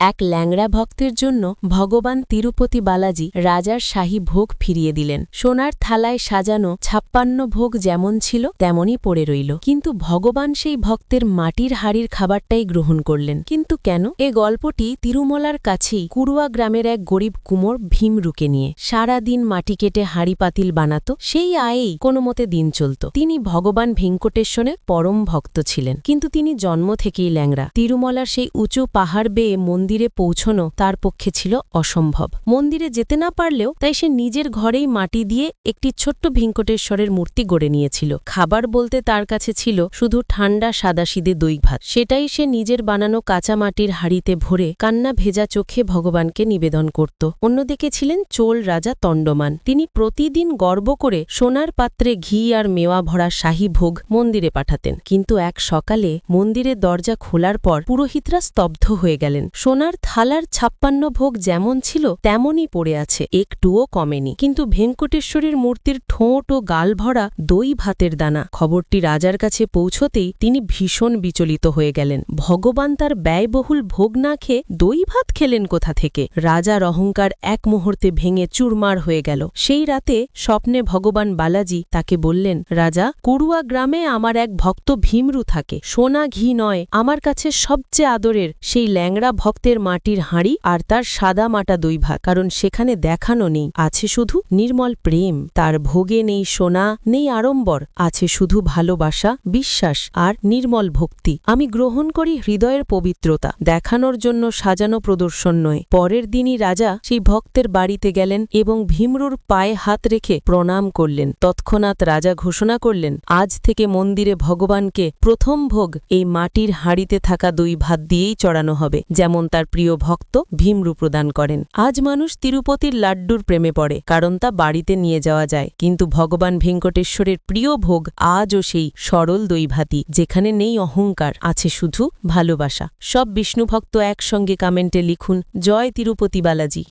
এক ল্যাংড়া ভক্তের জন্য ভগবান তিরুপতি বালাজি রাজার শাহী ভোগ ফিরিয়ে দিলেন। সোনার থালায় সাজানো ছাপ্পান্ন ভোগ যেমন ছিল, তেমনই পড়ে রইল। কিন্তু ভগবান সেই ভক্তের মাটির হাড়ির খাবারটাই গ্রহণ করলেন। কিন্তু কেন? এ গল্পটি তিরুমলার কাছেই কুড়ুয়া গ্রামের এক গরিব কুমোর ভীমরুকে নিয়ে। সারা দিন মাটি কেটে হাড়ি পাতিল বানাত, সেই আয়েই কোনো মতে দিন চলত। তিনি ভগবান ভেঙ্কটেশ্বরের পরম ভক্ত ছিলেন। কিন্তু তিনি জন্ম থেকেই ল্যাংড়া। তিরুমলার সেই উঁচু পাহাড় বেয়ে মন্দিরে পৌঁছনো তার পক্ষে ছিল অসম্ভব। মন্দিরে যেতে না পারলেও তাই সে নিজের ঘরেই মাটি দিয়ে একটি ছোট্ট ভেঙ্কটেশ্বরের মূর্তি গড়ে নিয়েছিল। খাবার বলতে তার কাছে ছিল শুধু ঠান্ডা সাদাসিদে দই ভাত। সেটাই সে নিজের বানানো কাঁচা মাটির হাড়িতে ভরে কান্না ভেজা চোখে ভগবানকে নিবেদন করত। অন্যদিকে ছিলেন চোল রাজা তণ্ডমান তিনি প্রতিদিন গর্ব করে সোনার পাত্রে ঘি আর মেওয়া ভরা শাহী ভোগ মন্দিরে পাঠাতেন। কিন্তু এক সকালে মন্দিরের দরজা খোলার পর পুরোহিতরা স্তব্ধ হয়ে গেলেন। সোনার থালার ছাপ্পান্ন ভোগ যেমন ছিল, তেমনই পড়ে আছে, একটুও কমেনি। কিন্তু ভেঙ্কটেশ্বরের মূর্তির ঠোঁট ও গাল ভরা দই ভাতের দানা খবরটি রাজার কাছে পৌঁছতেই তিনি ভীষণ বিচলিত হয়ে গেলেন। ভগবান তার ব্যয়বহুল ভোগ না খেয়ে দই ভাত খেলেন কোথা থেকে? রাজার অহংকার এক মুহূর্তে ভেঙে চুরমার হয়ে গেল। সেই রাতে স্বপ্নে ভগবান বালাজি তাকে বললেন, রাজা কুড়ুয়া গ্রামে আমার এক ভক্ত ভীমরু থাকে। সোনা ঘি নয়, আমার কাছে সবচেয়ে আদরের। সেই ল্যাংড়া ভক্তের মাটির হাঁড়ি আর তার সাদা মাটা দই ভাত কারণ সেখানে দেখানো নেই। আছে শুধু নির্মল প্রেম, তার ভোগে নেই সোনা, নেই আড়ম্বর, আছে শুধু ভালোবাসা, বিশ্বাস আর নির্মল ভক্তি। আমি গ্রহণ করি হৃদয়ের পবিত্রতা, দেখানোর জন্য সাজানো প্রদর্শন নয়। পরের দিনই রাজা সেই ভক্তের বাড়িতে গেলেন এবং ভীমরুর পায়ে হাত রেখে প্রণাম করলেন। তৎক্ষণাৎ রাজা ঘোষণা করলেন, আজ থেকে মন্দিরে ভগবানকে প্রথম ভোগ এই মাটির হাঁড়িতে থাকা দুই ভাত দিয়েই চড়ানো হবে। যেমন তার প্রিয় ভক্ত ভীমরু প্রদান করেন। আজ মানুষ তিরুপতির লাড্ডুর প্রেমে পড়ে, কারণ তা বাড়িতে নিয়ে যাওয়া যায়। কিন্তু ভগবান ভেঙ্কটেশ্বরের প্রিয় ভোগ আজও সেই সরল দৈভাতি যেখানে নেই অহংকার, আছে শুধু ভালোবাসা। সব বিষ্ণুভক্ত একসঙ্গে কামেন্টে লিখুন, জয় তিরুপতি বালাজি।